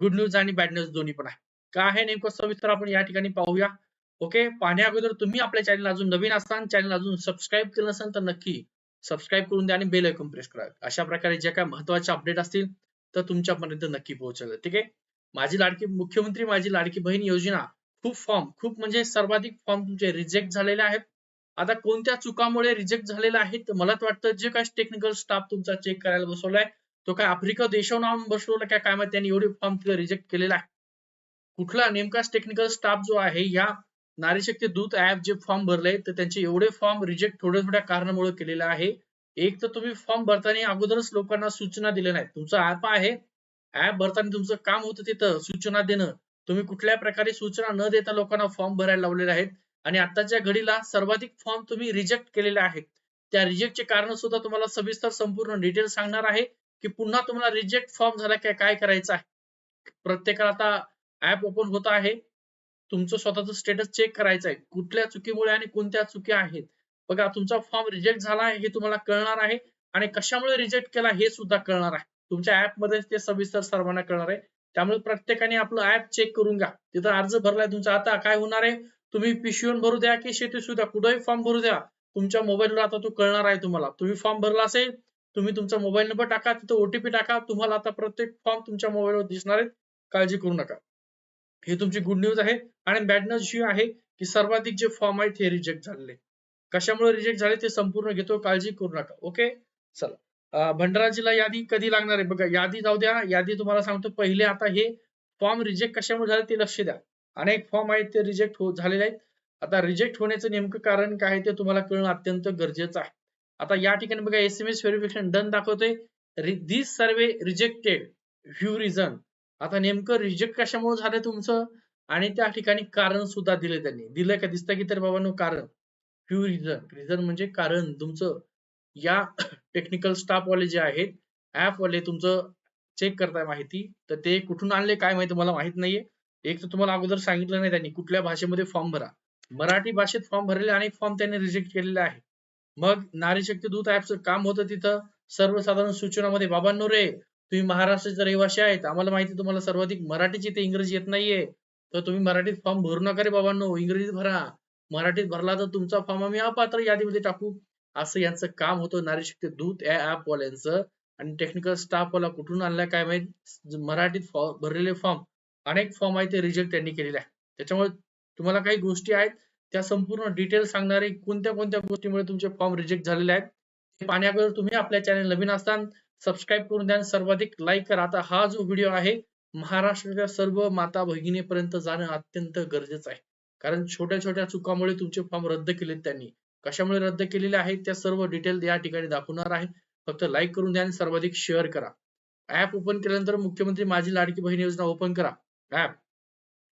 Good news आणि bad news दोन्ही पण आहे. काय आहे नेमकं सविस्तर आपण या ठिकाणी पाहूया. ओके पाहण्या अगोदर तुम्ही आपल्या चॅनल अजून नवीन असताना चॅनल अजून सबस्क्राईब केलं नसेल तर नक्की सबस्क्राईब करून द्या आणि बेल आयकॉन प्रेस करा. अशा प्रकारे ज्या काही महत्त्वाचे अपडेट असतील तर तुमच्यापर्यंत नक्की पोहोचल. ठीक आहे? माझी लाडकी मुख्यमंत्री माझी लाडकी बहीण योजना खूप फॉर्म खूप म्हणजे सर्वाधिक फॉर्म तुमचे रिजेक्ट झालेले आहेत. आता कोणत्या चुकामुळे रिजेक्ट झालेले आहेत? मला तर वाटतं जे काही टेक्निकल स्टाफ तुमचा चेक करायला बसवलाय तो काय आफ्रिका देशावर नाव बसवला काय काय माहिती? त्यांनी एवढे फॉर्म रिजेक्ट केलेला आहे. कुठला नेमकाच टेक्निकल स्टाफ जो आहे या नारी शक्ती दूत ऍप जे फॉर्म भरले तर त्यांचे एवढे फॉर्म रिजेक्ट थोड्या थोड्या कारणामुळे केलेले आहे. एक तर तुम्ही फॉर्म भरताना अगोदरच लोकांना सूचना दिल्या नाहीत. तुमचा ऍप आहे. ऍप भरताना तुमचं काम होतं तिथं सूचना देणं. तुम्ही कुठल्या प्रकारे सूचना न देता लोकांना फॉर्म भरायला लावलेले आहेत. आणि आताच्या घडीला सर्वाधिक फॉर्म तुम्ही रिजेक्ट केलेले आहेत. त्या रिजेक्टचे कारण सुद्धा तुम्हाला सविस्तर संपूर्ण डिटेल सांगणार आहे. की पुन्हा तुम्हाला रिजेक्ट फॉर्म झाला काय काय करायचं आहे? प्रत्येकाला आता ऍप ओपन होत आहे. तुमचं स्वतःचं स्टेटस चेक करायचं आहे. कुठल्या चुकीमुळे आणि कोणत्या चुकी आहेत? बघा तुमचा फॉर्म रिजेक्ट झाला आहे हे तुम्हाला कळणार आहे आणि कशामुळे रिजेक्ट केला हे सुद्धा कळणार आहे. तुमच्या ऍपमध्ये ते सविस्तर सर्वांना कळणार आहे. त्यामुळे प्रत्येकाने आपलं ऍप चेक करून घ्या. तिथं अर्ज भरलाय तुमचा. आता काय होणार आहे? तुम्ही पिशवीन भरू द्या की शेती सुद्धा. कुठेही फॉर्म भरू द्या. तुमच्या मोबाईलवर आता तो कळणार आहे तुम्हाला. तुम्ही फॉर्म भरला असेल तुम्ही तुमचा मोबाईल नंबर टाका तिथं ओटीपी टाका. तुम्हाला आता प्रत्येक फॉर्म तुमच्या मोबाईलवर दिसणार आहेत. काळजी करू नका. ही तुमची गुड न्यूज आहे. आणि बॅड न्यूज ही आहे की सर्वाधिक जे फॉर्म आहेत हे रिजेक्ट झालेले कशामुळे रिजेक्ट झाले ते संपूर्ण घेतो. काळजी करू नका. ओके चला. भंडारा जिल्हा यादी कधी लागणार आहे? बघा यादी जाऊ द्या. यादी तुम्हाला सांगतो. पहिले आता हे फॉर्म रिजेक्ट कशामुळे झाले ते लक्ष द्या. अनेक फॉर्म आहेत ते रिजेक्ट हो झालेले आहेत. आता रिजेक्ट होण्याचं नेमकं कारण काय आहे ते तुम्हाला कळणं अत्यंत गरजेचं आहे. आता या ठिकाणी बघा S M S verification done दाखवतोय. This survey rejected view reason आता नेमकं रिजेक्ट कशामुळे झालं तुमचं? आणि त्या ठिकाणी कारण सुद्धा दिले त्यांनी. दिलं का? दिसतं की तर बाबांनो कारण. फ्यू रिझन रिझन म्हणजे कारण. तुमचं या टेक्निकल स्टाफ वाले जे आहेत ऍप वाले तुमचं चेक करताय माहिती. तर ते कुठून आणले काय माहिती मला माहीत नाहीये. एक तर तुम्हाला अगोदर सांगितलं नाही त्यांनी. कुठल्या भाषेमध्ये फॉर्म भरा. मराठी भाषेत फॉर्म भरलेले अनेक फॉर्म त्यांनी रिजेक्ट केलेले आहे मग नारी शक्ती दूत ऍपचं काम होतं तिथं. सर्वसाधारण सूचनामध्ये बाबांनो रे तुम्ही महाराष्ट्राचे रहिवासी आहेत. आम्हाला माहिती तुम्हाला सर्वाधिक मराठीची ते इंग्रजी येत नाहीये. तर तुम्ही मराठीत फॉर्म भरू नका रे बाबांनो इंग्रजीत भरा. मराठीत भरला तर तुमचा फॉर्म आम्ही अपात्र यादीमध्ये टाकू. असं यांचं काम होतं नारी शक्ती दूत या ऍप वाल्यांचं आणि टेक्निकल स्टाफ वाला कुठून आणलाय काय माहीत? मराठीत फॉर्म भरलेले फॉर्म. अनेक फॉर्म आहेत ते रिजेक्ट त्यांनी केलेले आहे त्याच्यामुळे तुम्हाला काही गोष्टी आहेत त्या संपूर्ण डिटेल सांगणारे कोणत्या कोणत्या गोष्टीमुळे तुमचे फॉर्म रिजेक्ट झालेले आहेत ते पाहण्याबरोबर तुम्ही आपल्या चॅनल नवीन असताना सबस्क्राईब करून द्या सर्वाधिक लाईक करा. आता हा जो व्हिडिओ आहे महाराष्ट्राच्या सर्व माता भगिनीपर्यंत जाणं अत्यंत गरजेचं आहे. कारण छोट्या छोट्या चुकामुळे तुमचे फॉर्म रद्द केलेत त्यांनी. कशामुळे रद्द केलेले आहेत त्या सर्व डिटेल या ठिकाणी दाखवणार आहे. फक्त लाईक करून द्या आणि सर्वाधिक शेअर करा. ऍप ओपन केल्यानंतर मुख्यमंत्री माझी लाडकी बहीण योजना ओपन करा. ऍप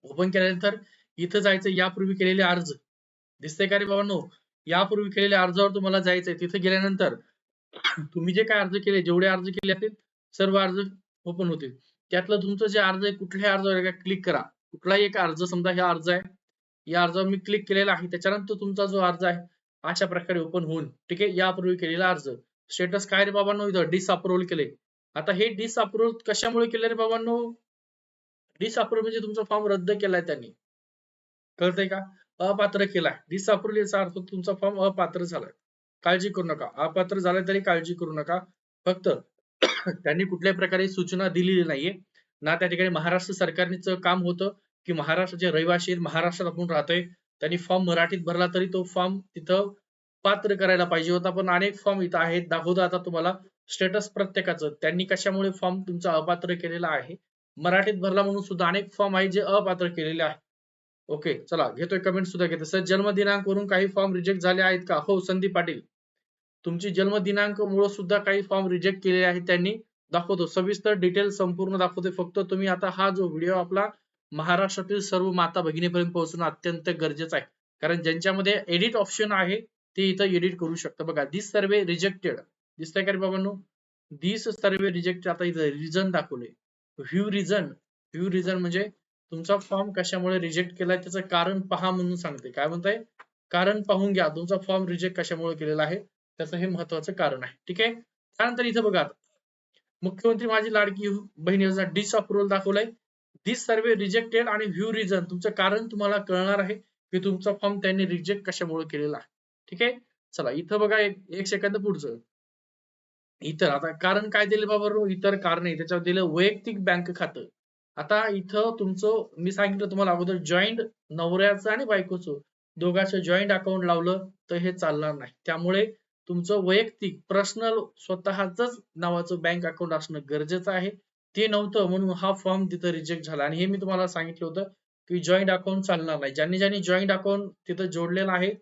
ओपन केल्यानंतर इथं जायचं यापूर्वी केलेले अर्ज. दिसतंय का रे बाबांनो? यापूर्वी केलेल्या अर्जावर तुम्हाला जायचंय. तिथे गेल्यानंतर तुम्ही जे काय अर्ज केले जेवढे अर्ज केले असतील सर्व अर्ज ओपन होतील. त्यातलं तुमचं जे अर्ज आहे कुठल्याही अर्जावर क्लिक करा. कुठलाही एक अर्ज समजा हा अर्ज आहे या अर्जावर मी क्लिक केलेला आहे त्याच्यानंतर तुमचा जो अर्ज आहे अशा प्रकारे ओपन होऊन ठीक आहे यापूर्वी केलेला अर्ज. स्टेटस काय रे बाबांनो? इथं डिसअप्रुव्हल केले आता हे डिसअप्रुव्हल कशामुळे केले रे बाबांनो? डिसअप्रुव्हल म्हणजे तुमचा फॉर्म रद्द केलाय त्यांनी. कळतंय का? अपात्र केलाय. डिसअप्रुव्हल याचा अर्थ तुमचा फॉर्म अपात्र झालाय. काळजी करू नका. अपात्र झालं तरी काळजी करू नका. फक्त त्यांनी कुठल्याही प्रकारे सूचना दिलेली नाहीये. ना त्या ठिकाणी महाराष्ट्र सरकारनेच काम होतं की महाराष्ट्राचे रहिवासी महाराष्ट्रात आपण राहतोय त्यांनी फॉर्म मराठीत भरला तरी तो फॉर्म तिथं पात्र करायला पाहिजे होता. पण अनेक फॉर्म इथं आहेत. दाखवतो आता तुम्हाला. स्टेटस प्रत्येकाचं. त्यांनी कशामुळे फॉर्म तुमचा अपात्र केलेला आहे? मराठीत भरला म्हणून सुद्धा अनेक फॉर्म आहेत जे अपात्र केलेले आहे ओके चला घेतोय कमेंट सुद्धा घेतोय. सर जन्मदिनांक वरून काही फॉर्म रिजेक्ट झाले आहेत का? हो संदीप पाटील. तुमची जन्मदिनांक मुळे सुद्धा काही फॉर्म रिजेक्ट केलेले आहेत त्यांनी. दाखवतो सविस्तर डिटेल संपूर्ण दाखवते फक्त तुम्ही आता हा जो व्हिडिओ आपला महाराष्ट्रातील सर्व माता भगिनीपर्यंत पोहोचणं अत्यंत गरजेचं आहे. कारण ज्यांच्यामध्ये एडिट ऑप्शन आहे ते इथं एडिट करू शकतं. बघा दिस सर्वे रिजेक्टेड दिसतंय का रे बाबांनो? दिस सर्वे रिजेक्टेड आता इथं रिझन दाखवले व्ह्यू रिझन व्ह्यू रिझन म्हणजे तुमचा फॉर्म कशामुळे रिजेक्ट केलाय त्याचं कारण पहा म्हणून सांगते. काय म्हणताय? कारण पाहून घ्या. तुमचा फॉर्म रिजेक्ट कशामुळे केलेला आहे? त्याचं हे महत्वाचं कारण आहे. ठीक आहे? त्यानंतर इथं बघा. मुख्यमंत्री माझी लाडकी बहीण योजना डिस अप्रुव्हल दाखवलंय. दिस सर्वे रिजेक्टेड आणि व्ह्यू रिझन तुमचं कारण तुम्हाला कळणार आहे की तुमचा फॉर्म त्यांनी रिजेक्ट कशामुळे केलेला आहे. ठीक आहे? चला इथं बघा एक एक सेकंद पुढचं. इतर आता कारण काय दिले बाबा? इतर कारण आहे. त्याच्यावर दिलं वैयक्तिक बँक खातं. आता इथं तुमचं मी सांगितलं तुम्हाला अगोदर जॉईंट नवऱ्याचं आणि बायकोचं. दोघांचं जॉईंट अकाउंट लावलं तर हे चालणार नाही. त्यामुळे तुमचं वैयक्तिक पर्सनल स्वतःच नावाचं बँक अकाउंट असणं गरजेचं आहे. ते नव्हतं म्हणून हा फॉर्म तिथं रिजेक्ट झाला. आणि हे मी तुम्हाला सांगितलं होतं की जॉईंट अकाउंट चालणार नाही. ज्यांनी ज्यांनी जॉईंट अकाउंट तिथं जोडलेलं आहे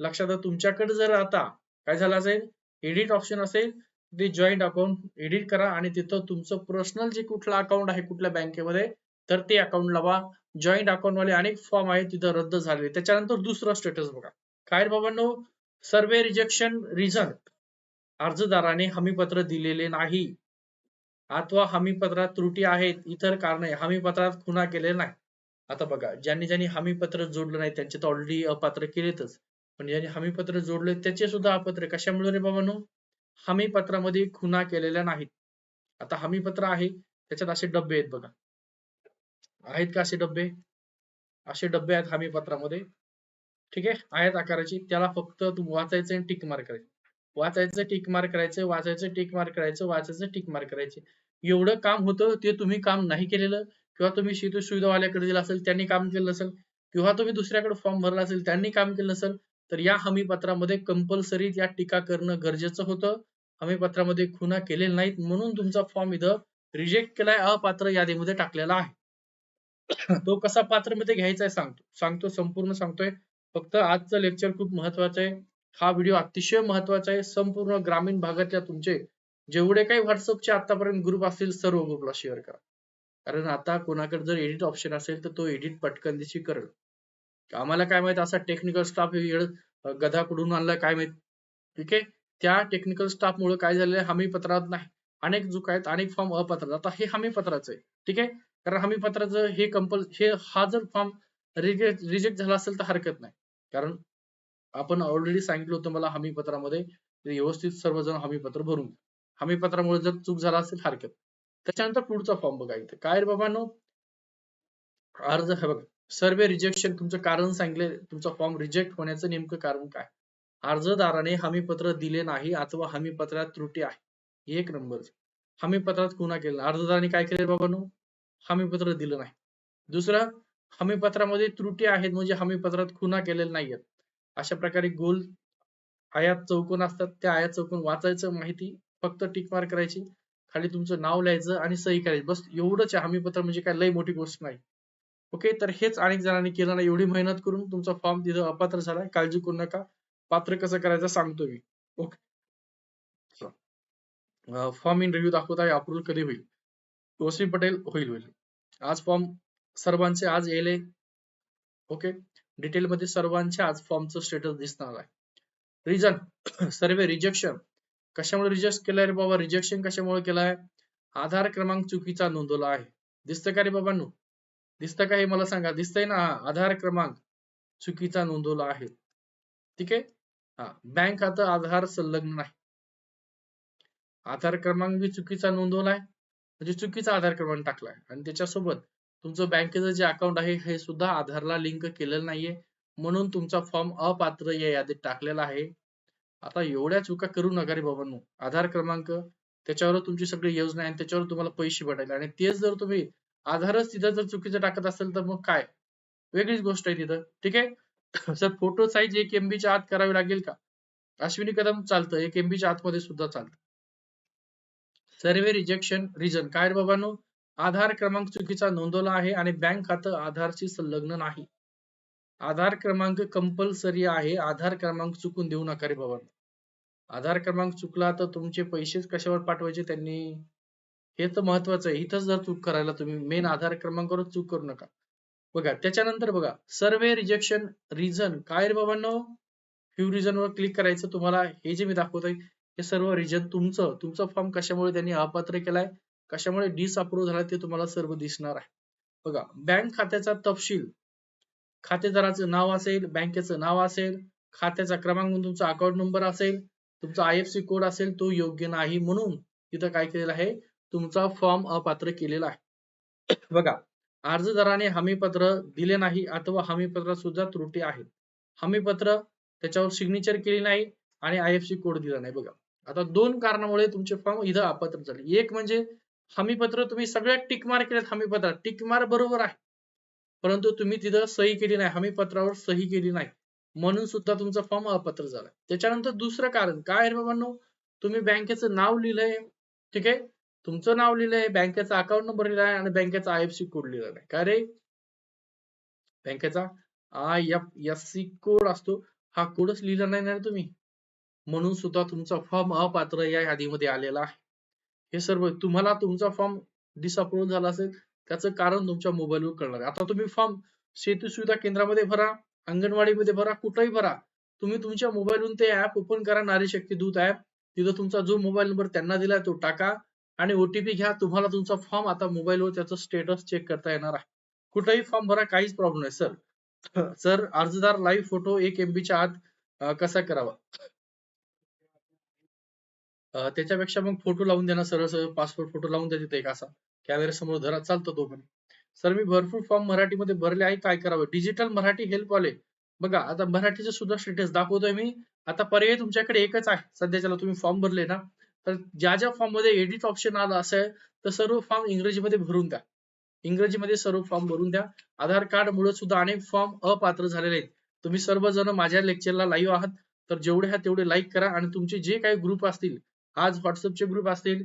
लक्षात तुमच्याकडे जर आता काय झालं असेल एडिट ऑप्शन असेल ते जॉईंट अकाउंट एडिट करा आणि तिथं तुमचं पर्सनल जे कुठलं अकाउंट आहे कुठल्या बँकेमध्ये तर ते अकाउंट लावा. जॉईंट अकाउंट वाले अनेक फॉर्म आहेत तिथं रद्द झाले त्याच्यानंतर दुसरं स्टेटस बघा. काय बाबांनो? सर्वे रिजेक्शन रिझन अर्जदाराने हमीपत्र दिलेले नाही. अथवा हमीपत्रात त्रुटी आहेत इतर कारणे हमीपत्रात खुना केले नाही. आता बघा ज्यांनी ज्यांनी हमीपत्र जोडलं नाही त्यांचे तर ऑलरेडी अपात्र केलेतच. पण ज्यांनी हमीपत्र जोडले त्याचे सुद्धा अपात्र. कशामुळे रे बाबांनो? हमीपत्रामध्ये खुना केलेल्या नाहीत. आता हमीपत्र आहे त्याच्यात असे डब्बे आहेत बघा. आहेत का असे डब्बे? असे डब्बे आहेत हमीपत्रामध्ये. ठीक आहे? आहेत आकाराची. त्याला फक्त तुम्ही वाचायचं आणि टिक मार्क करायचं. वाचायचं टिक मार्क करायचं वाचायचं टिक मार्क करायचं वाचायचं टिक मार्क करायचे. एवढं काम होतं ते तुम्ही काम नाही केलेलं. किंवा तुम्ही शेती सुविधावाल्याकडे दिलं असेल त्यांनी काम केलं असेल किंवा तुम्ही दुसऱ्याकडे फॉर्म भरला असेल त्यांनी काम केलं असेल तर या हमीपत्रामध्ये कंपल्सरी या टीका करणं गरजेचं होतं. हमीपत्रामध्ये खुना केलेल्या नाहीत म्हणून तुमचा फॉर्म इथं रिजेक्ट केलाय अपात्र यादीमध्ये टाकलेला आहे. तो कसा पात्रमध्ये घ्यायचा आहे सांगतो. सांगतो संपूर्ण सांगतोय. फक्त आजचं लेक्चर खूप महत्वाचं आहे. हा व्हिडिओ अतिशय महत्त्वाचा आहे. संपूर्ण ग्रामीण भागातल्या तुमचे जेवढे काही व्हॉट्सअपचे आतापर्यंत ग्रुप असतील सर्व ग्रुपला शेअर करा. कारण आता कोणाकडे जर एडिट ऑप्शन असेल तर तो एडिट पटकन दिशी करेल. आम्हाला काय माहीत असा टेक्निकल स्टाफ गधा कुठून आणला काय माहीत. ठीक आहे? त्या टेक्निकल स्टाफ मुळे काय झालेलं आहे हमी पत्रात नाही. अनेक चुका आहेत अनेक फॉर्म अपात्र आता हे हमी पत्राचं आहे. ठीक आहे? कारण हमी पत्राचं हे कंपल हे हा जर फॉर्म रिजेक्ट रिजेक्ट झाला असेल तर हरकत नाही. कारण आपण ऑलरेडी सांगितलं होतं मला हमी पत्रामध्ये व्यवस्थित सर्वजण हमी पत्र भरून हमी पत्रामुळे जर चूक झाला असेल हरकत त्याच्यानंतर पुढचा फॉर्म बघा इथे. काय रे बाबांनो? अर्ज हे बघा. सर्वे रिजेक्शन तुमचं कारण सांगितले तुमचा फॉर्म रिजेक्ट होण्याचं नेमकं कारण काय? अर्जदाराने हमीपत्र दिले नाही अथवा हमीपत्रात त्रुटी आहे. एक नंबर हमीपत्रात खुना केला. अर्जदाराने काय केले बाबांनो? हमीपत्र दिलं नाही. दुसरं हमीपत्रामध्ये त्रुटी आहेत म्हणजे हमीपत्रात खुना केलेल्या नाहीयेत अशा प्रकारे गोल आयात चौकोन असतात. त्या आयात चौकोन वाचायचं माहिती फक्त टिक मार्क करायची. खाली तुमचं नाव लिहायचं आणि सही करायची. बस एवढंच हमीपत्र म्हणजे काय? लय मोठी गोष्ट नाही. ओके तर हेच अनेक जणांनी केलं नाही एवढी मेहनत करून तुमचा फॉर्म तिथं अपात्र झालाय काळजी करू नका. पात्र कसं करायचं सांगतो मी. ओके फॉर्म इन रिव्ह्यू दाखवत आहे. अप्रूव्हल कधी होईल? रोशनी पटेल होईल होईल. आज फॉर्म सर्वांचे आज येले. ओके डिटेल मध्ये सर्वांचे आज फॉर्मचं स्टेटस दिसणार आहे. रिझन सर्वे रिजेक्शन कशामुळे रिजेक्ट केलाय रे बाबा? रिजेक्शन कशामुळे केलाय आधार क्रमांक चुकीचा नोंदवला आहे. दिसतं का रे बाबांनो? दिसतं का हे मला सांगा? दिसतंय ना आधार क्रमांक चुकीचा नोंदवला आहे. ठीक आहे? हा बँक आता आधार संलग्न नाही. आधार क्रमांक बी चुकीचा नोंदवला आहे. म्हणजे चुकीचा आधार क्रमांक टाकलाय आणि त्याच्यासोबत तुमचं बँकेचं जे अकाउंट आहे हे सुद्धा आधारला लिंक केलेलं नाहीये. म्हणून तुमचा फॉर्म अपात्र या यादीत टाकलेला आहे. आता एवढ्या चुका करू नका रे बाबांनो. आधार क्रमांक त्याच्यावर तुमची सगळी योजना आहे त्याच्यावर तुम्हाला पैसे भेटायला. आणि तेच जर तुम्ही आधारच तिथं जर चुकीचं टाकत असेल तर मग काय? वेगळीच गोष्ट आहे तिथं. ठीक आहे? सर फोटो साईज एक एमबीच्या आत करावी लागेल का? अश्विनी कदम चालतं. एक एमबीच्या आतमध्ये सुद्धा चालतं. सर्वे रिजेक्शन रिजन काय रे बाबांनो? आधार क्रमांक चुकीचा नोंदवला आहे आणि बँक खातं आधारशी संलग्न नाही. आधार क्रमांक कंपल्सरी आहे. आधार क्रमांक चुकून देऊ नका रे बाबा आधार क्रमांक चुकला तर तुमचे पैसेच कशावर पाठवायचे त्यांनी? हे तर महत्वाचं आहे. इथंच जर चूक करायला तुम्ही मेन आधार क्रमांकावर चूक करू नका. बघा त्याच्यानंतर बघा सर्वे रिजेक्शन रिझन काय रे बाबांनो? फ्यू रिझन वर क्लिक करायचं तुम्हाला. हे जे मी दाखवतोय हे सर्व रिजन तुमचं. तुमचा फॉर्म कशामुळे त्यांनी अपात्र केलाय? कशामुळे डिसअप्रूव्ह झाला ते तुम्हाला सर्व दिसणार आहे. बघा बँक खात्याचा तपशील. खातेदाराचं नाव असेल बँकेचं नाव असेल खात्याचा क्रमांक तुमचा अकाउंट नंबर असेल तुमचा आय एफ सी कोड असेल तो योग्य नाही म्हणून तिथं काय केलेलं आहे? तुमचा फॉर्म अपात्र केलेला आहे. बघा अर्जदाराने हमीपत्र दिले नाही अथवा हमीपत्र सुद्धा त्रुटी आहे. हमीपत्र त्याच्यावर सिग्नेचर केली नाही आणि आय एफ सी कोड दिला नाही. बघा आता दोन कारणामुळे तुमचे फॉर्म इथं अपात्र झाले. एक म्हणजे हमीपत्र तुम्ही सगळ्यात टिकमार केलेत हमीपत्र टिकमार बरोबर आहे. परंतु तुम्ही तिथं सही केली नाही. हमीपत्रावर सही केली नाही. म्हणून सुद्धा तुमचा फॉर्म अपात्र झाला. त्याच्यानंतर दुसरं कारण काय आहे बाबांनो? तुम्ही बँकेचं नाव लिहिलंय. ठीक आहे? तुमचं नाव लिहिलंय बँकेचा अकाउंट नंबर लिहिलाय आणि बँकेचा आय एफ सी कोड लिहिला नाही का रे? बँकेचा I F S C code असतो. हा कोडच लिहिला नाही ना तुम्ही? म्हणून सुद्धा तुमचा फॉर्म अपात्र या यादीमध्ये आलेला आहे. हे सर्व तुम्हाला तुमचा फॉर्म डिसअप्रूव्ह झाला असेल त्याचं कारण तुमच्या मोबाईलवर कळणार आहे. आता तुम्ही फॉर्म सेतू सुविधा केंद्रामध्ये भरा अंगणवाडीमध्ये भरा कुठेही भरा. तुम्ही तुमच्या मोबाईलवरून ते ऍप ओपन करा नारी शक्ती दूत ऍप तिथं तुमचा जो मोबाईल नंबर त्यांना दिला तो टाका. आणि ओटीपी घ्या. तुम्हाला तुमचा फॉर्म आता मोबाईलवर त्याचं स्टेटस चेक करता येणार आहे. कुठेही फॉर्म भरा काहीच प्रॉब्लेम नाही सर सर अर्जदार लाईव्ह फोटो एक एमबीच्या आत कसा करावा? त्याच्यापेक्षा मग फोटो लावून देणार सरळ सरळ पासपोर्ट फोटो लावून द्या तिथे एक असा. कॅमेरा समोर धरा चालतो तो पण. सर मी भरपूर फॉर्म मराठीमध्ये भरले आहे काय करावं? डिजिटल मराठी हेल्प वाले. बघा आता मराठीचं सुद्धा स्टेटस दाखवतोय मी. आता पर्याय तुमच्याकडे एकच आहे. सध्याच्याला तुम्ही फॉर्म भरले ना तर ज्या ज्या फॉर्ममध्ये एडिट ऑप्शन आलं असेल तर सर्व फॉर्म इंग्रजीमध्ये भरून द्या. इंग्रजीमध्ये सर्व फॉर्म भरून द्या. आधार कार्ड मुळे सुद्धा अनेक फॉर्म अपात्र झालेले आहेत. तुम्ही सर्वजण माझ्या लेक्चरला लाईव्ह आहात तर जेवढे आहात तेवढे लाईक करा आणि तुमचे जे काही ग्रुप असतील आज व्हॉट्सअपचे ग्रुप असतील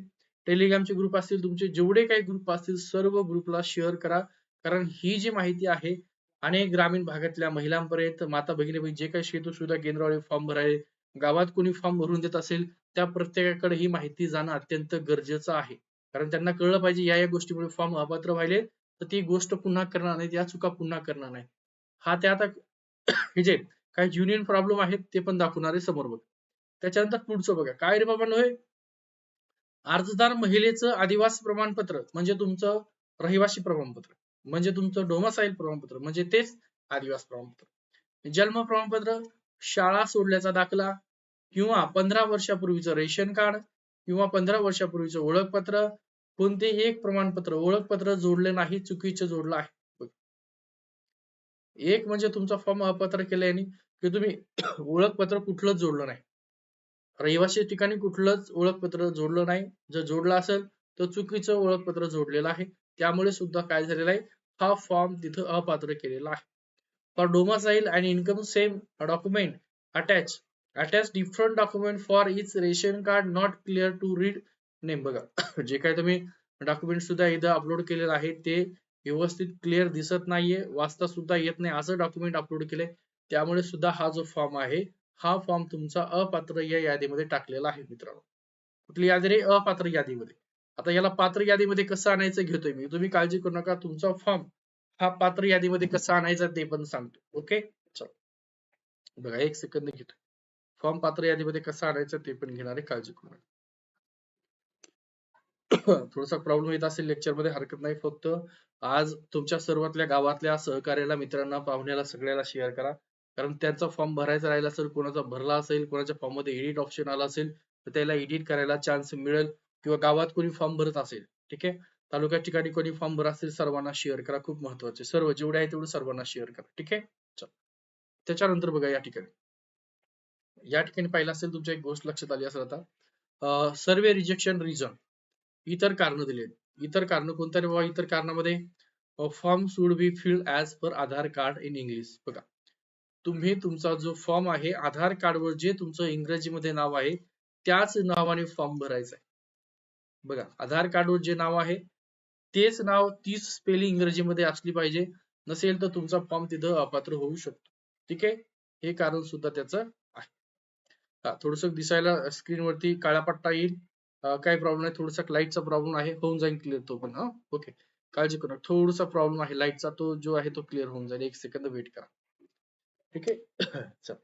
टेलिग्रामचे ग्रुप असतील तुमचे जेवढे काही ग्रुप असतील सर्व ग्रुपला शेअर करा. कारण ही जी माहिती आहे अनेक ग्रामीण भागातल्या महिलांपर्यंत माता भगिनी जे काही शेतू सुविधा केंद्रावर फॉर्म भरायला गावात कोणी फॉर्म भरून देत असेल त्या प्रत्येकाकडे ही माहिती जाणं अत्यंत गरजेचं आहे. कारण त्यांना कळलं पाहिजे या या गोष्टीमुळे फॉर्म अपात्र व्हायले तर ती गोष्ट पुन्हा करणार नाही या चुका पुन्हा करणार नाही हा त्या आता हे जे काही युनियन प्रॉब्लेम आहेत ते पण दाखवणार आहे समोर बघ. त्याच्यानंतर पुढचं बघा. काय रे बाबा नव्हे? अर्जदार महिलेचं आदिवासी प्रमाणपत्र म्हणजे तुमचं रहिवासी प्रमाणपत्र म्हणजे तुमचं डोमासाईल प्रमाणपत्र म्हणजे तेच आदिवासी प्रमाणपत्र. जन्म प्रमाणपत्र शाळा सोडल्याचा दाखला किंवा पंधरा वर्षापूर्वीचं रेशन कार्ड किंवा पंधरा वर्षापूर्वीचं ओळखपत्र कोणतेही एक प्रमाणपत्र ओळखपत्र जोडले नाही चुकीचे जोडलं आहे. एक म्हणजे तुमचा फॉर्म अपात्र केल्याने की तुम्ही ओळखपत्र कुठलंच जोडलं नाही. रहिवासी ठिकाणी कुठलंच ओळखपत्र जोडलं नाही. जर जोडलं असेल तर चुकीचं ओळखपत्र जोडलेलं आहे. त्यामुळे सुद्धा काय झालेलं आहे? हा फॉर्म तिथं अपात्र केलेला आहे. For domicile and income same document attach attach different document for each ration card not clear to read name बघा जे काय तुम्ही डॉक्युमेंट सुद्धा इथं अपलोड केलेलं आहे ते व्यवस्थित क्लिअर दिसत नाहीये वाचता सुद्धा येत नाही असं डॉक्युमेंट अपलोड केलंय. त्यामुळे सुद्धा हा जो फॉर्म आहे हा फॉर्म तुमचा अपात्र या यादीमध्ये टाकलेला आहे मित्रांनो. कुठली यादी रे? अपात्र यादीमध्ये. आता याला पात्र यादीमध्ये कसं आणायचं घेतोय मी. तुम्ही काळजी करू नका तुमचा फॉर्म हा पात्र यादीमध्ये कसा आणायचा ते पण सांगतो. ओके चल. बघा एक सेकंद घेतो फॉर्म पात्र यादीमध्ये कसं आणायचं ते पण घेणारे काळजी करू नका थोडासा प्रॉब्लेम येत असेल लेक्चरमध्ये हरकत नाही फक्त. आज तुमच्या सर्वातल्या गावातल्या सहकार्याला मित्रांना पाहुण्याला सगळ्याला शेअर करा. कारण त्यांचा फॉर्म भरायचा राहिला असेल कोणाचा भरला असेल कोणाच्या फॉर्ममध्ये एडिट ऑप्शन आला असेल तर त्याला एडिट करायला चान्स मिळेल किंवा गावात कोणी फॉर्म भरत असेल ठीक आहे? तालुक्या ठिकाणी कोणी फॉर्म भरत असेल सर्वांना शेअर करा खूप महत्त्वाचे सर्व जेवढे आहे तेवढे सर्वांना शेअर करा ठीक आहे? चल. त्याच्यानंतर बघा या ठिकाणी. या ठिकाणी पाहिलं असेल तुमच्या एक गोष्ट लक्षात आली असेल आता. सर्वे रिजेक्शन रिझन इतर कारण दिले इतर कारण कोणत्या बाबा? इतर कारणामध्ये form should be filled as per Aadhaar card in English बघा. तुम्ही तुमचा जो फॉर्म आहे आधार कार्डवर जे तुमचं इंग्रजीमध्ये नाव आहे त्याच नावाने फॉर्म भरायचा आहे. बघा आधार कार्डवर जे नाव आहे तेच नाव तीच स्पेलिंग इंग्रजीमध्ये असली पाहिजे. नसेल तर तुमचा फॉर्म तिथं अपात्र होऊ शकतो. ठीक आहे? हे कारण सुद्धा त्याचं थोडस दिसायला स्क्रीन वरती काळा पट्टा येईल. काही प्रॉब्लेम नाही थोडासा लाईटचा प्रॉब्लेम आहे होऊन जाईल क्लिअर तो पण हा. ओके काळजी करू नका. थोडासा प्रॉब्लेम आहे लाईटचा तो जो आहे तो क्लिअर होऊन जाईल. एक सेकंद वेट करा. ठीक आहे चल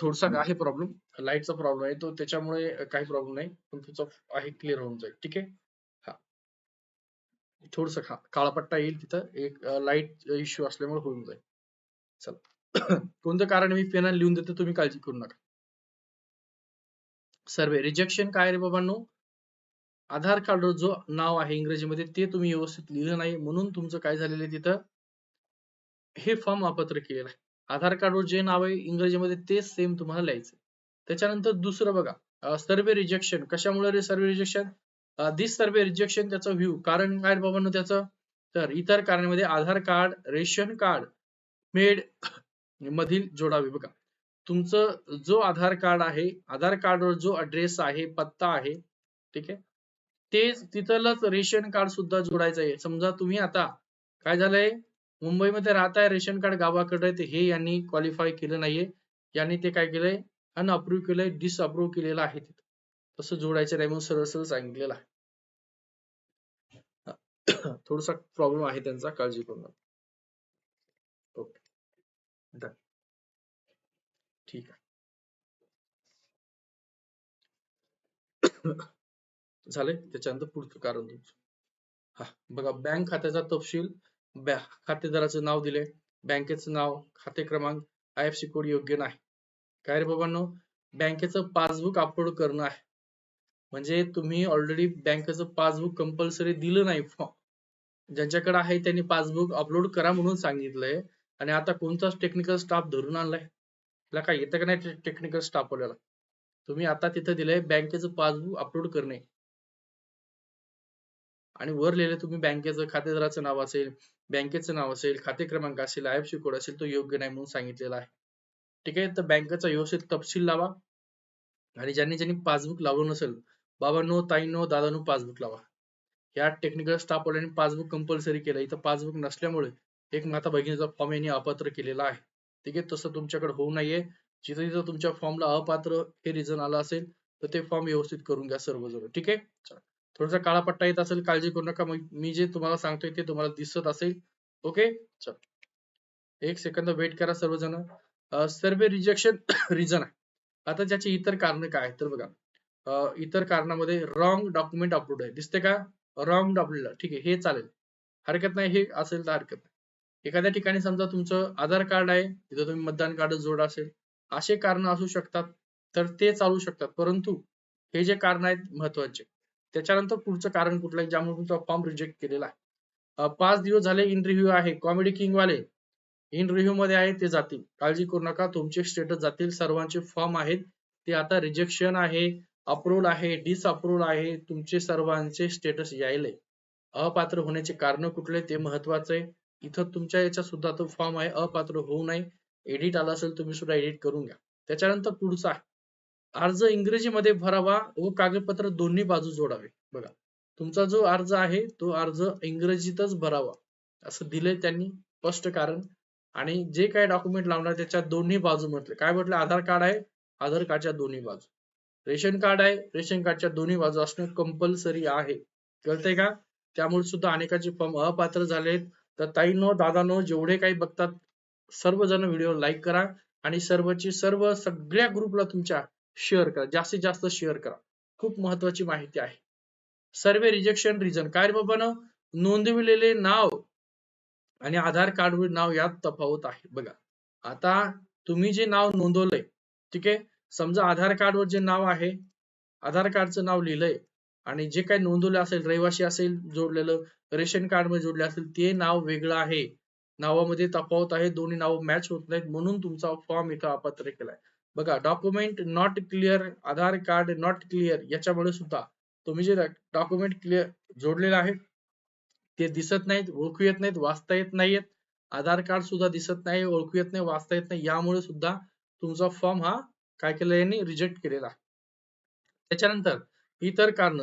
थोडासा आहे प्रॉब्लेम लाईटचा प्रॉब्लेम आहे तो त्याच्यामुळे काही प्रॉब्लेम नाही. पण तुझा आहे क्लिअर होऊन जाईल. ठीक आहे? हा. थोडस काळा पट्टा येईल तिथं. एक लाइट इश्यू असल्यामुळे होऊन जाईल. चल. कोणतं कारण मी पेनाने लिहून देतो तुम्ही काळजी करू नका. सर्वे रिजेक्शन काय रे बाबांनो? आधार कार्डवर जो नाव आहे इंग्रजीमध्ये ते तुम्ही व्यवस्थित लिहिलं नाही. म्हणून तुमचं काय झालेलं आहे तिथं? हे फॉर्म अपात्र केलेलं आहे. आधार कार्डवर जे नाव आहे इंग्रजीमध्ये तेच सेम तुम्हाला लिहायचं त्याच्यानंतर दुसरं बघा सर्वे रिजेक्शन कशामुळे रे survey rejection this survey rejection त्याचं व्ह्यू कारण काय बाबांनो त्याचं? तर इतर कारणामध्ये आधार कार्ड रेशन कार्ड मेड मधील जोडावे. बघा तुमचं जो आधार कार्ड आहे आधार कार्डवर जो अड्रेस आहे पत्ता आहे ठीक आहे? ते तिथलंच रेशन कार्ड सुद्धा जोडायचं आहे. समजा तुम्ही आता काय झालंय? मुंबईमध्ये राहताय रेशन कार्ड गावाकडे ते हे यांनी क्वालिफाय केलं नाहीये. यांनी ते काय केलंय? अनअप्रूव्ह केलंय डिसअप्रूव्ह केलेलं आहे तिथं. तसं जोडायचं नाही म्हणून सरळ सरळ सांगितलेलं आहे. थोडासा प्रॉब्लेम आहे त्यांचा काळजी करू नका. डन. ठीक आहे. झालंय? त्याच्यानंतर पुढचं कारण तुमचं. हा बघा बँक खात्याचा तपशील खातेदाराचं नाव दिले बँकेचं नाव खाते क्रमांक आय एफ सी कोड योग्य नाही. काय रे बाबांनो? बँकेचं पासबुक अपलोड करणं आहे. म्हणजे तुम्ही ऑलरेडी बँकेचं पासबुक कंपल्सरी दिलं नाही फॉर्म ज्यांच्याकडे आहे त्यांनी पासबुक अपलोड करा म्हणून सांगितलंय. आणि आता कोणताच टेक्निकल स्टाफ धरून आणलाय? त्याला काय येतं का नाही टेक्निकल स्टाफ आपल्याला तुम्ही आता तिथं दिलंय बँकेचं पासबुक अपलोड करणे. आणि वर लिहिले तुम्ही बँकेचं खातेदाराचं नाव असेल बँकेचं नाव असेल खाते क्रमांक असेल आय एफ सी कोड असेल तो योग्य नाही म्हणून सांगितलेला आहे. ठीक आहे? तर बँकेचा व्यवस्थित तपशील लावा. आणि ज्यांनी ज्यांनी पासबुक लावलं नसेल बाबा नो ताई नो दादा नो पासबुक लावा. या टेक्निकल स्टाफ वाल्यांनी पासबुक कंपल्सरी केलं इथं पासबुक नसल्यामुळे एक माता भगिनीचा फॉर्म यांनी अपात्र केलेला आहे. ठीक आहे? तसं तुमच्याकडे होऊ नये. जिथे जिथं तुमच्या फॉर्मला अपात्र हे रिझन आलं असेल तर ते फॉर्म व्यवस्थित करून घ्या सर्वजण. ठीक आहे? थोडासा काळा पट्टा येत असेल काळजी करू नका. मी जे तुम्हाला सांगतोय ते तुम्हाला दिसत असेल. ओके? चल. एक सेकंद वेट करा सर्वजण. सर्वे रिजेक्शन रिझन आहे. आता त्याची इतर कारण काय तर बघा. इतर कारणामध्ये रॉंग डॉक्युमेंट अपलोड आहे. दिसते का? रॉंग डॉक्युमेंट ठीक आहे. हे चालेल. हरकत नाही. हे असेल तर हरकत नाही. एखाद्या ठिकाणी समजा तुमचं आधार कार्ड आहे तिथं तुम्ही मतदान कार्ड जोड असेल असे कारण असू शकतात तर ते चालू शकतात. परंतु हे जे कारण आहेत महत्त्वाचे त्याच्यानंतर पुढचं कारण कुठलं आहे ज्यामुळे तुमचा फॉर्म रिजेक्ट केलेला आहे. पाच दिवस झाले इन रिव्ह्यू आहे कॉमेडी किंग वाले इन रिव्ह्यू मध्ये आहे ते जातील. काळजी करू नका तुमचे स्टेटस जातील सर्वांचे फॉर्म आहेत. ते आता रिजेक्शन आहे अप्रूव्हल आहे डिसअप्रूव्हल आहे तुमचे सर्वांचे स्टेटस यायले. अपात्र होण्याचे कारण कुठले ते महत्वाचं आहे. इथं तुमच्या याच्यात सुद्धा तो फॉर्म आहे अपात्र होऊ नये. एडिट आला असेल तुम्ही सुद्धा एडिट करून घ्या. त्याच्यानंतर पुढचा आहे. अर्ज इंग्रजीमध्ये भरावा व कागदपत्र दोन्ही बाजू जोडावे. बघा तुमचा जो अर्ज आहे तो अर्ज इंग्रजीतच भरावा. असं दिलंय त्यांनी स्पष्ट कारण. आणि जे काही डॉक्युमेंट लावणार त्याच्या दोन्ही बाजू म्हटले. काय म्हटलं? आधार कार्ड आहे आधार कार्डच्या दोन्ही बाजू. रेशन कार्ड आहे रेशन कार्डच्या दोन्ही बाजू असणं कंपल्सरी आहे. कळतंय का? त्यामुळे सुद्धा अनेकांचे फॉर्म अपात्र झालेत. तर ताईनो दादानो जेवढे काही बघतात सर्वजण व्हिडिओ लाईक करा आणि सर्वची सर्व सगळ्या ग्रुपला तुमच्या शेअर करा. जास्तीत जास्त शेअर करा. खूप महत्वाची माहिती आहे. सर्वे रिजेक्शन रिझन काय बाबा नोंदविलेले नाव आणि आधार कार्डवर नाव यात तफावत आहे. बघा आता तुम्ही जे नाव नोंदवलंय ठीक आहे? समजा आधार कार्डवर जे नाव आहे आधार कार्डचं नाव लिहिलंय आणि जे काही नोंदवलं असेल रहिवाशी असेल जोडलेलं रेशन कार्डमध्ये जोडले असेल ते नाव वेगळं आहे. नावामध्ये तफावत आहे दोन्ही नाव मॅच होत नाहीत म्हणून तुमचा फॉर्म इथं अपात्र केलाय. बघा document not clear Aadhaar card not clear याच्यामुळे सुद्धा तुम्ही जे डॉक्युमेंट क्लिअर जोडलेले आहे ते दिसत नाहीत ओळखू येत नाहीत वाचता येत नाहीयेत. आधार कार्ड सुद्धा दिसत नाही ओळखू येत नाही वाचता येत नाही यामुळे सुद्धा तुमचा फॉर्म हा काय केलं यांनी रिजेक्ट केलेला त्याच्यानंतर इतर कारण.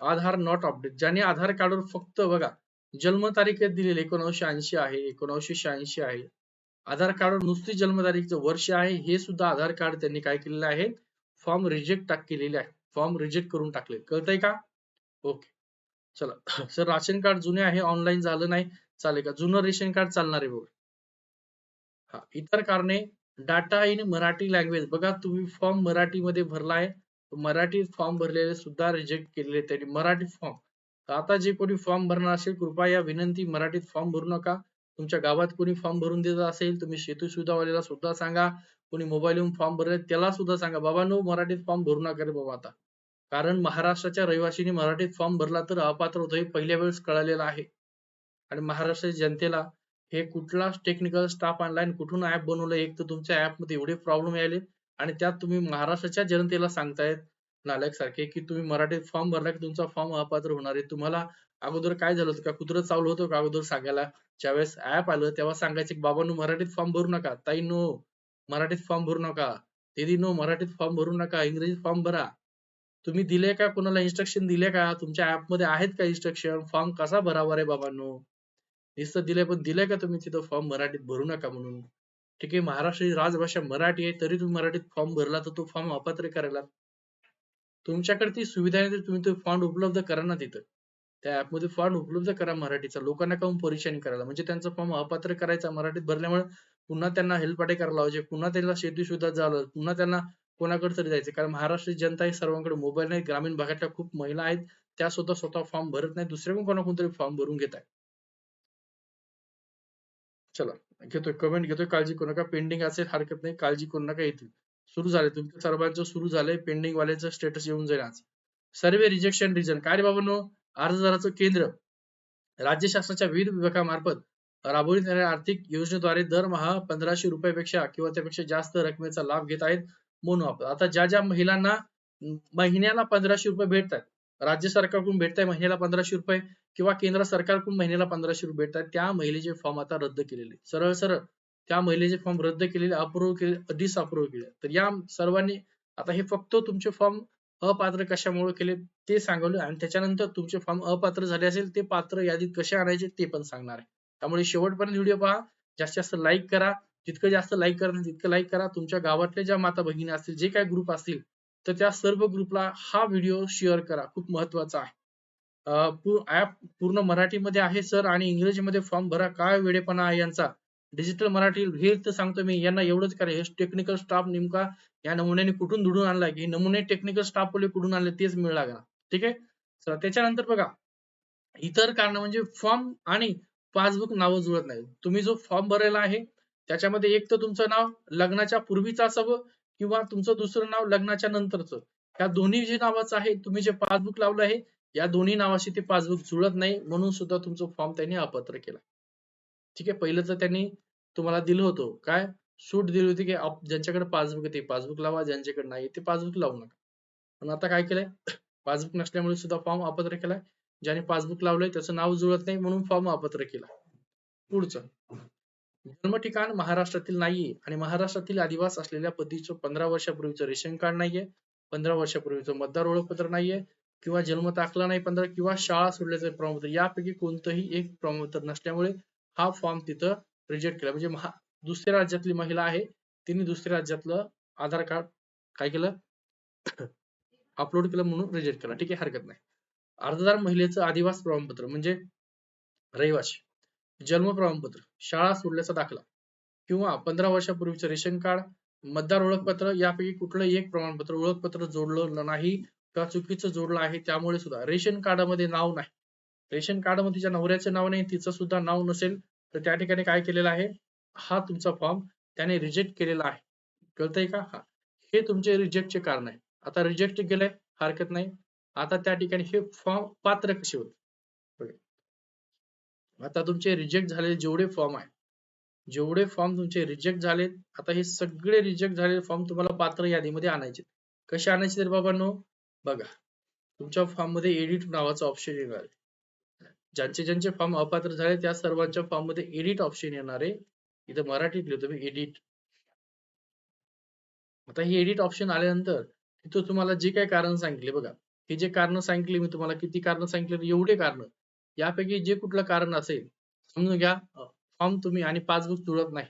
आधार नॉट अपडेट ज्याने आधार कार्डवर फक्त बघा जन्मतारीख दिलेली एकोणीसशे ऐंशी आहे एकोणीसशे शहाऐंशी आहे. आधार कार्डवर नुसती जन्मतारीखचं वर्ष आहे हे सुद्धा आधार कार्ड त्यांनी काय केलेलं आहे? फॉर्म रिजेक्ट टाक केलेले आहे. फॉर्म रिजेक्ट करून टाकले कळतंय का? ओके. चला. सर राशन कार्ड जुने आहे ऑनलाईन झालं नाही. चालेल का? जुनं रेशन कार्ड चालणार आहे बघा. हा इतर कारणे. डाटा इन मराठी लँग्वेज बघा तुम्ही फॉर्म मराठीमध्ये भरलाय मराठी फॉर्म भरलेले सुद्धा रिजेक्ट केलेले त्यांनी. मराठी फॉर्म आता जे कोणी फॉर्म भरणार असेल कृपया विनंती मराठीत फॉर्म भरू नका. तुमच्या गावात कोणी फॉर्म भरून देत असेल तुम्ही शेतू सुविधावाल्याला सुद्धा सांगा. कोणी मोबाईल फॉर्म भरले त्याला सुद्धा सांगा. बाबा नो मराठीत फॉर्म भरू नका रे बाबा आता. कारण महाराष्ट्राच्या रहिवासींनी मराठीत फॉर्म भरला तर अपात्र होतो हे पहिल्या वेळेस कळालेलं आहे. आणि महाराष्ट्राच्या जनतेला हे कुठलाच टेक्निकल स्टाफ ऑनलाईन कुठून ऍप बनवलं एक तर तुमच्या ऍपमध्ये एवढे प्रॉब्लेम यायले आणि त्यात तुम्ही महाराष्ट्राच्या जनतेला सांगतायत नालायक सारखे की तुम्ही मराठीत फॉर्म भरला की तुमचा फॉर्म अपात्र होणार आहे. तुम्हाला अगोदर काय झालं होतं? का कुत्रं चालू होतं का अगोदर सांगायला? ज्यावेळेस ऍप आलं तेव्हा सांगायचे की बाबांनो मराठीत फॉर्म भरू नका. ताई नो मराठीत फॉर्म भरू नका. दिदी नो मराठीत फॉर्म भरू नका. इंग्रजीत फॉर्म भरा. तुम्ही दिले का? कोणाला इन्स्ट्रक्शन दिले का? तुमच्या ऍपमध्ये आहेत का इन्स्ट्रक्शन फॉर्म कसा भरावा रे बाबांनो? नुसतं दिले पण दिले का तुम्ही तिथं? फॉर्म मराठीत भरू नका म्हणून. ठीक आहे महाराष्ट्राची राजभाषा मराठी आहे तरी तुम्ही मराठीत फॉर्म भरला तर तो फॉर्म अपात्र करायला तुमच्याकडे ती सुविधा आहे तुम्ही तो फॉर्म उपलब्ध करा ना तिथं. त्या ऍपमध्ये फॉर्म उपलब्ध करा मराठीचा लोकांना काऊन परेशानी करायला? म्हणजे त्यांचा फॉर्म अपात्र करायचा मराठीत भरल्यामुळे पुन्हा त्यांना हेल्पपाटे करायला लावायचे पुन्हा त्यांना शेती सुद्धा झालं पुन्हा त्यांना कोणाकडे तरी जायचं. कारण महाराष्ट्राची जनता ही सर्वांकडे मोबाईल नाही ग्रामीण भागातल्या खूप महिला आहेत त्या स्वतः स्वतः फॉर्म भरत नाही दुसऱ्या कोणाकडून तरी फॉर्म भरून घेत आहेत चला. घेतोय कमेंट घेतोय काळजी करू नका. पेंडिंग असेल हरकत नाही काळजी करू नका येतील सुरू झाले तुमचं सर्वांचं सुरू झालंय पेंडिंग वाल्याचं स्टेटस येऊन जाईल आज. सर्वे रिजेक्शन रिजन काय रे बाबांनो? अर्जदाराचं केंद्र. राज्य शासनाच्या विविध विभागामार्फत राबवण्यात येणाऱ्या आर्थिक योजनेद्वारे दरमहा पंधराशे रुपयापेक्षा किंवा त्यापेक्षा जास्त रकमेचा लाभ घेत आहेत. म्हणून आता ज्या ज्या महिलांना महिन्याला पंधराशे रुपये भेटतात राज्य सरकारकडून भेटताय महिन्याला पंधराशे रुपये किंवा केंद्र सरकारकडून महिन्याला पंधराशे रुपये भेटतात. त्या महिलेचे फॉर्म आता रद्द केलेले सरळ सरळ त्या महिलेचे फॉर्म रद्द केलेले अप्रूव्ह केले डिसअप्रूव्ह केले. तर या सर्वांनी आता हे फक्त तुमचे फॉर्म अपात्र कशामुळे केले ते सांगवलं आणि त्याच्यानंतर तुमचे फॉर्म अपात्र झाले असेल ते पात्र यादीत कसे आणायचे ते पण सांगणार आहे. त्यामुळे शेवटपर्यंत व्हिडिओ पहा. जास्तीत जास्त लाईक करा. जितकं जास्त लाईक करा तितकं लाईक करा. तुमच्या गावातल्या ज्या माता भगिनी असतील जे काही ग्रुप असतील तर त्या सर्व ग्रुपला हा व्हिडिओ शेअर करा. खूप महत्त्वाचा आहे. ऍप पूर्ण मराठीमध्ये आहे सर आणि इंग्रजीमध्ये फॉर्म भरा. काय वेळेपणा आहे यांचा? डिजिटल मराठी हे तर सांगतो मी यांना एवढंच करा. हे टेक्निकल स्टाफ नेमका या नमुन्याने कुठून धुडून आणलाय? की नमुने टेक्निकल स्टाफ कुठून आणले? तेच मिळला का ठीक आहे? त्याच्यानंतर बघा. इतर कारण म्हणजे फॉर्म आणि पासबुक नावं जुळत नाही तुम्ही जो फॉर्म भरायला आहे त्याच्यामध्ये एक तर तुमचं नाव लग्नाच्या पूर्वीचं असावं किंवा तुमचं दुसरं नाव लग्नाच्या नंतरचं. ह्या दोन्ही जे नावाचं आहे तुम्ही जे पासबुक लावलं आहे या दोन्ही नावाशी ते पासबुक जुळत नाही म्हणून सुद्धा तुमचं फॉर्म त्यांनी अपात्र केला. ठीक आहे पहिलं तर त्यांनी तुम्हाला दिलं होतं. काय? सूट दिली होती की ज्यांच्याकडे पासबुक आहे ते पासबुक लावा ज्यांच्याकडे नाही ते पासबुक लावू नका. पण आता काय केलंय? पासबुक नसल्यामुळे सुद्धा फॉर्म अपात्र केलाय. ज्याने पासबुक लावलंय त्याचं नाव जुळत नाही म्हणून फॉर्म अपात्र केला. पुढचं. जन्म ठिकाण महाराष्ट्रातील नाहीये आणि महाराष्ट्रातील आदिवास असलेल्या पतीचं पंधरा वर्षापूर्वीचं रेशन कार्ड नाहीये पंधरा वर्षापूर्वीचं मतदार ओळखपत्र नाहीये किंवा जन्म दाखला नाही पंधरा किंवा शाळा सोडल्याचं प्रमाणपत्र यापैकी कोणतंही एक प्रमाणपत्र नसल्यामुळे हा फॉर्म तिथं रिजेक्ट केला. म्हणजे महा दुसऱ्या राज्यातली महिला आहे तिने दुसऱ्या राज्यातलं आधार कार्ड काय केलं? अपलोड केलं म्हणून रिजेक्ट केला. ठीक आहे हरकत नाही. अर्जदार महिलेचं आदिवास प्रमाणपत्र म्हणजे रहिवाशी जन्म प्रमाणपत्र शाळा सोडल्याचा दाखला किंवा पंधरा वर्षापूर्वीचं रेशन कार्ड मतदार ओळखपत्र यापैकी कुठलंही एक प्रमाणपत्र ओळखपत्र जोडलं नाही का चुकीचं जोडलं आहे त्यामुळे सुद्धा. रेशन कार्डमध्ये नाव नाही. रेशन कार्डमध्ये तिच्या नवऱ्याचं नाव नाही तिचं सुद्धा नाव नसेल तर त्या ठिकाणी काय केलेलं आहे? हा तुमचा फॉर्म त्याने रिजेक्ट केलेला आहे. कळतंय का? हा. हे तुमचे रिजेक्टचे कारण आहे. आता रिजेक्ट केलंय हरकत नाही. आता त्या ठिकाणी हे फॉर्म पात्र कसे होते? आता तुमचे रिजेक्ट झालेले जेवढे फॉर्म आहे जेवढे फॉर्म तुमचे रिजेक्ट झालेत आता हे सगळे रिजेक्ट झालेले फॉर्म तुम्हाला पात्र यादीमध्ये आणायचे कसे आणायचे तर बाबांनो? बघा तुमच्या फॉर्ममध्ये एडिट नावाचा ऑप्शन येणार आहे. ज्यांचे ज्यांचे फॉर्म अपात्र झाले त्या सर्वांच्या फॉर्ममध्ये एडिट ऑप्शन येणार आहे. इथं मराठीत लिहितो मी एडिट आता ही एडिट ऑप्शन आल्यानंतर तिथं तुम्हाला जे काही कारण सांगितले बघा. हे जे कारण सांगितले मी तुम्हाला किती कारण सांगितले एवढे कारण. यापैकी जे कुठलं कारण असेल समजून घ्या फॉर्म तुम्ही आणि पासबुक जुळत नाही.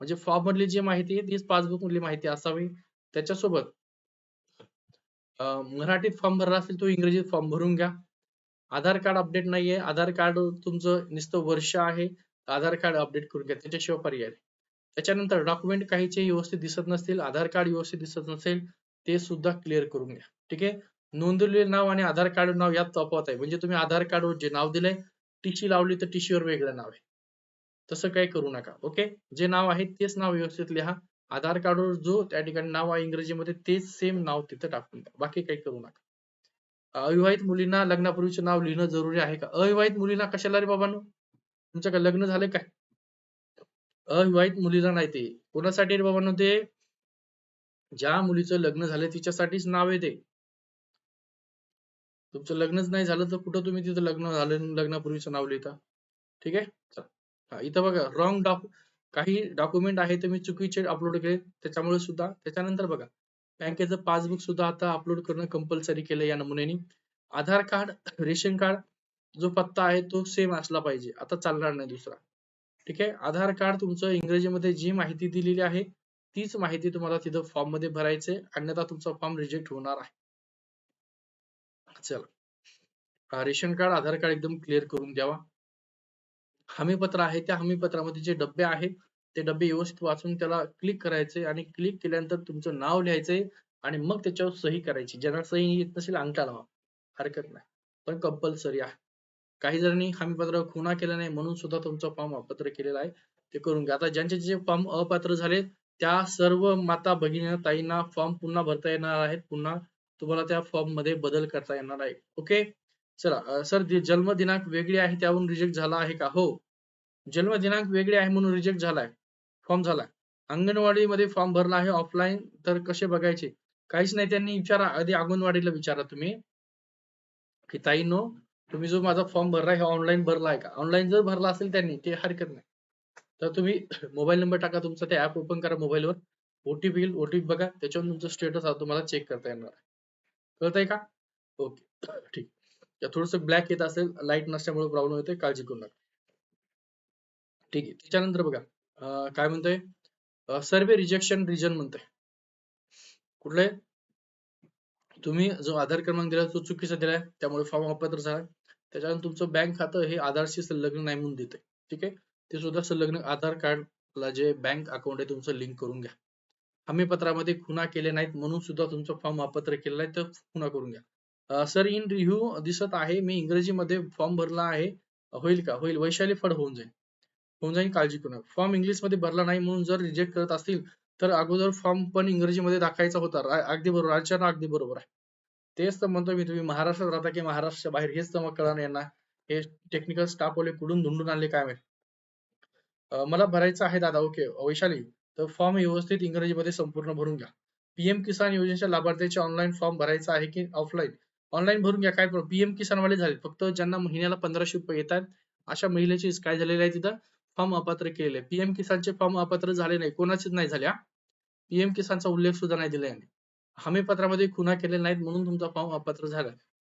म्हणजे फॉर्म मधली जी माहिती आहे तीच पासबुक मधली माहिती असावी. त्याच्यासोबत मराठीत फॉर्म भरला असेल तो इंग्रजीत फॉर्म भरून घ्या. आधार कार्ड अपडेट नाहीये. आधार कार्ड तुमचं नुसतं वर्ष आहे. आधार कार्ड अपडेट करून घ्या. त्याच्याशिवाय पर्याय त्याच्यानंतर डॉक्युमेंट काहीचे व्यवस्थित दिसत नसतील आधार कार्ड व्यवस्थित दिसत नसेल ते सुद्धा क्लिअर करून घ्या. ठीक आहे? नोंदवलेले नाव आणि आधार कार्ड नाव यात तफावत आहे. म्हणजे तुम्ही आधार कार्डवर जे नाव दिलंय टीशी लावली तर टीशीवर वेगळं नाव आहे. तसं काही करू नका. ओके? जे नाव आहे तेच नाव व्यवस्थित लिहा. आधार कार्डवर जो त्या ठिकाणी नाव आहे इंग्रजीमध्ये तेच सेम नाव तिथं टाकून द्या. बाकी काही करू नका. अविवाहित मुलींना लग्नापूर्वीचे नाव लिहिणं जरुरी आहे का? अविवाहित मुलींना कशाला रे बाबांनो? तुमचं लग्न झाले काय? अविवाहित मुलीला नाही ते. कोणासाठी रे बाबांनो ते? ज्या मुलीचं लग्न झालं तिच्यासाठीच नाव आहे ते. तुमचं लग्नच नाही झालं तर कुठं तुम्ही तिथं लग्न झालं लग्नापूर्वीचं नाव लिहिता? ठीक आहे? हा, इथं बघा रॉंग डॉक काही डॉक्युमेंट आहे ते मी चुकीचे अपलोड केले त्याच्यामुळे सुद्धा त्याच्यानंतर बघा बँकेचं पासबुक सुद्धा आता अपलोड करणं कंपल्सरी केलं या नमुन्याने. आधार कार्ड रेशन कार्ड जो पत्ता आहे तो सेम असला पाहिजे आता चालणार नाही दुसरा. ठीक आहे? आधार कार्ड तुमचं इंग्रजीमध्ये जी माहिती दिलेली आहे तीच माहिती तुम्हाला तिथं फॉर्ममध्ये भरायचे अन्यथा तुमचा फॉर्म रिजेक्ट होणार आहे. चला. रेशन कार्ड आधार कार्ड एकदम क्लिअर करून द्यावा. हमीपत्र आहे त्या हमीपत्रामध्ये जे डब्बे आहेत ते डब्बे व्यवस्थित वाचून त्याला क्लिक करायचे आणि क्लिक केल्यानंतर तुमचं नाव लिहायचंय आणि मग त्याच्यावर सही करायची. ज्यांना सही येत नसेल अंगठा लावा हरकत नाही. पण कंपल्सरी आहे. काही जणांनी हमीपत्र खुना केला नाही म्हणून सुद्धा तुमचा फॉर्म अपात्र केलेला आहे. ते करून घ्या. आता ज्यांचे जे फॉर्म अपात्र झाले त्या सर्व माता भगिनी ताईंना फॉर्म पुन्हा भरता येणार आहेत. पुन्हा तुम्हाला त्या फॉर्ममध्ये बदल करता येणार आहे. ओके चला सर जे जन्मदिनांक वेगळी आहे त्यावरून रिजेक्ट झाला आहे का? हो. जन्मदिनांक वेगळी आहे म्हणून रिजेक्ट झालाय. फॉर्म झालाय अंगणवाडीमध्ये फॉर्म भरला आहे ऑफलाईन तर कसे बघायचे? काहीच नाही त्यांनी विचारा. आधी अंगणवाडीला विचारा तुम्ही. की ताई नो तुम्ही जो माझा फॉर्म भरला आहे ऑनलाईन भरला आहे का? ऑनलाईन जर भरला असेल त्यांनी ते हरकत नाही. तर तुम्ही मोबाईल नंबर टाका तुमचा ते ऍप ओपन करा मोबाईलवर ओटीपी येईल ओटीपी बघा. त्याच्यावर तुमचं स्टेटस तुम्हाला चेक करता येणार आहे. कळतंय का? ओके ठीक. थोडस ब्लॅक येत असेल लाइट नसल्यामुळे प्रॉब्लेम येतोय काळजी करू नका. ठीक आहे त्याच्यानंतर बघा काय म्हणतोय? सर्वे रिजेक्शन रिजन म्हणतोय. कुठले तुम्ही जो आधार क्रमांक दिला तो चुकीचा दिलाय त्यामुळे फॉर्म अपात्र झाला त्याच्यानंतर तुमचं बँक खातं हे आधारशी संलग्न नाही म्हणून देते ठीक आहे? ते सुद्धा संलग्न आधार कार्डला जे बँक अकाउंट आहे तुमचं लिंक करून घ्या. हमी पत्रामध्ये खुना केले नाहीत म्हणून सुद्धा तुमचं फॉर्म अपात्र केलेला आहे तर खुना करून घ्या. सर इन रिव्ह्यू दिसत आहे. मी इंग्रजीमध्ये फॉर्म भरला आहे. होईल का? होईल. वैशाली फड होऊन जाईल होऊन जाईल काळजी करू नका. फॉर्म इंग्लिशमध्ये भरला नाही म्हणून जर रिजेक्ट करत असतील तर अगोदर फॉर्म पण इंग्रजीमध्ये दाखवायचा होता. अगदी बरोबर. राज्याला अगदी बरोबर आहे. तेच तर म्हणतो मी तुम्ही. महाराष्ट्रात राहता की महाराष्ट्राच्या बाहेर? हेच तर मग कळणार यांना. हे टेक्निकल स्टाफ वाले कुठून धुंडून आणले काय माहिती? मला भरायचं आहे दादा. ओके. वैशाली तर फॉर्म व्यवस्थित इंग्रजीमध्ये संपूर्ण भरून घ्या. पीएम किसान योजनेच्या लाभार्थ्याचे ऑनलाईन फॉर्म भरायचा आहे की ऑफलाईन? ऑनलाईन भरून घ्या. काय पीएम किसान वाले झाले. फक्त ज्यांना महिन्याला पंधराशे रुपये येतात अशा महिलेचे काय झालेलं आहे तिथं? फॉर्म अपात्र केलेले. पीएम किसानचे फॉर्म अपात्र झाले नाही. कोणाचेच नाही झाल्या पीएम किसानचा उल्लेख सुद्धा नाही दिला यांनी. हमी पत्रामध्ये खुना केले नाहीत म्हणून तुमचा फॉर्म अपात्र झाला.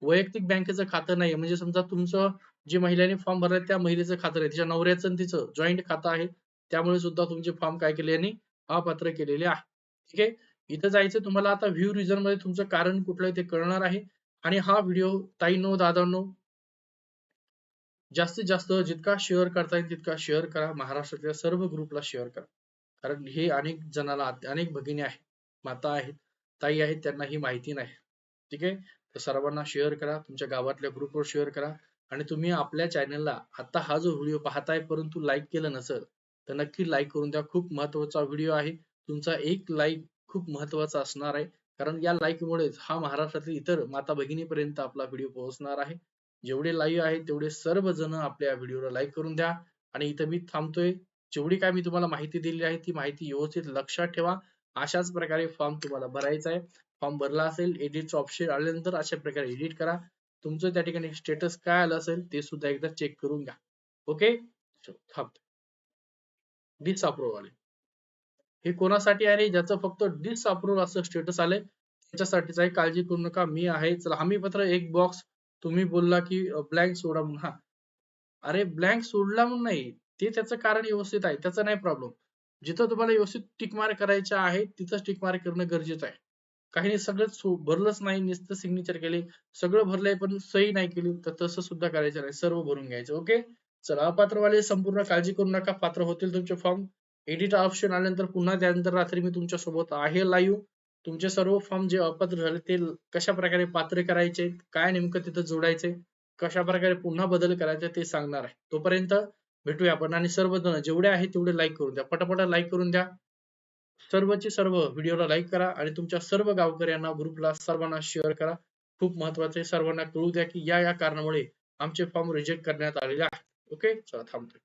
वैयक्तिक बँकेचं खातं नाही म्हणजे समजा तुमचं जे महिलांनी फॉर्म भरलाय त्या महिलेचं खातं आहे तिच्या नवऱ्याचं तिचं जॉईंट खातं आहे. त्यामुळे सुद्धा तुमचे फॉर्म काय केले यांनी? अपात्र केलेले आहे. ठीक आहे? इथं जायचं तुम्हाला आता व्ह्यू रिझनमध्ये तुमचं कारण कुठलं ते कळणार आहे. आणि हा व्हिडिओ ताईनो दादांनो जास्तीत जास्त जितका शेअर करता येईल तितका शेअर करा. महाराष्ट्रातल्या सर्व ग्रुपला शेअर करा. कारण हे अनेक जणाला अनेक भगिनी आहेत माता आहेत ताई आहेत त्यांना ही माहिती नाही. ठीक आहे? तर सर्वांना शेअर करा. तुमच्या गावातल्या ग्रुपवर शेअर करा. आणि तुम्ही आपल्या चॅनलला आता हा जो व्हिडिओ पाहताय परंतु लाईक केलं नसेल तर नक्की लाईक करून द्या. खूप महत्त्वाचा व्हिडिओ आहे. तुमचा एक लाईक खूप महत्त्वाचा असणार आहे. कारण या लाईकमुळेच हा महाराष्ट्रातील इतर माता भगिनीपर्यंत आपला व्हिडिओ पोहोचणार आहे. जेवढे लाईव्ह आहे तेवढे सर्वजण आपल्या व्हिडिओला लाईक करून द्या. आणि इथं मी थांबतोय. जेवढी काय मी तुम्हाला माहिती दिली आहे ती माहिती व्यवस्थित लक्षात ठेवा. अशाच प्रकारे फॉर्म तुम्हाला भरायचा आहे. फॉर्म भरला असेल एडिटचं ऑप्शन आल्यानंतर अशा प्रकारे एडिट करा. तुमचं त्या ठिकाणी स्टेटस काय आलं असेल ते सुद्धा एकदा चेक करून घ्या. ओके थांबतो डिसअप्रूव्ह आले हे कोणासाठी आहे? ज्याचं फक्त डिसअप्रूव्ह असं स्टेटस आलंय त्याच्यासाठीच आहे काळजी करू नका. मी आहे. चला हमी पत्र एक बॉक्स तुम्ही बोलला की ब्लँक सोडा म्हणून. हा. अरे ब्लँक सोडला म्हणून नाही. ते त्याचं कारण व्यवस्थित आहे. त्याचा नाही प्रॉब्लेम जिथं तुम्हाला व्यवस्थित टिकमार्क करायचं आहे तिथं टिकमार्क करणं गरजेचं आहे. काही सगळं भरलंच नाही नुसतं सिग्नेचर केले. सगळं भरलंय पण सही नाही केली तर तसं सुद्धा करायचं नाही. सर्व भरून घ्यायचं. ओके चला अपात्रवाले संपूर्ण काळजी करू नका. पात्र होतील तुमचे फॉर्म एडिट ऑप्शन आल्यानंतर पुन्हा त्यानंतर रात्री मी तुमच्यासोबत आहे लाईव्ह तुमचे सर्व फॉर्म जे अपात्र झाले ते कशा प्रकारे पात्र करायचे काय नेमकं तिथं जोडायचे कशा प्रकारे पुन्हा बदल करायचे ते सांगणार आहे. तोपर्यंत भेटूया आपण आणि सर्वजण जेवढे आहे तेवढे लाईक करून द्या. पटापटा लाईक करून द्या. सर्वचे सर्व व्हिडिओला लाईक करा आणि तुमच्या सर्व गावकऱ्यांना ग्रुपला सर्वांना शेअर करा. खूप महत्त्वाचे सर्वांना कळू द्या की या या कारणामुळे आमचे फॉर्म रिजेक्ट करण्यात आलेले आहेत. ओके चला थांबतोय.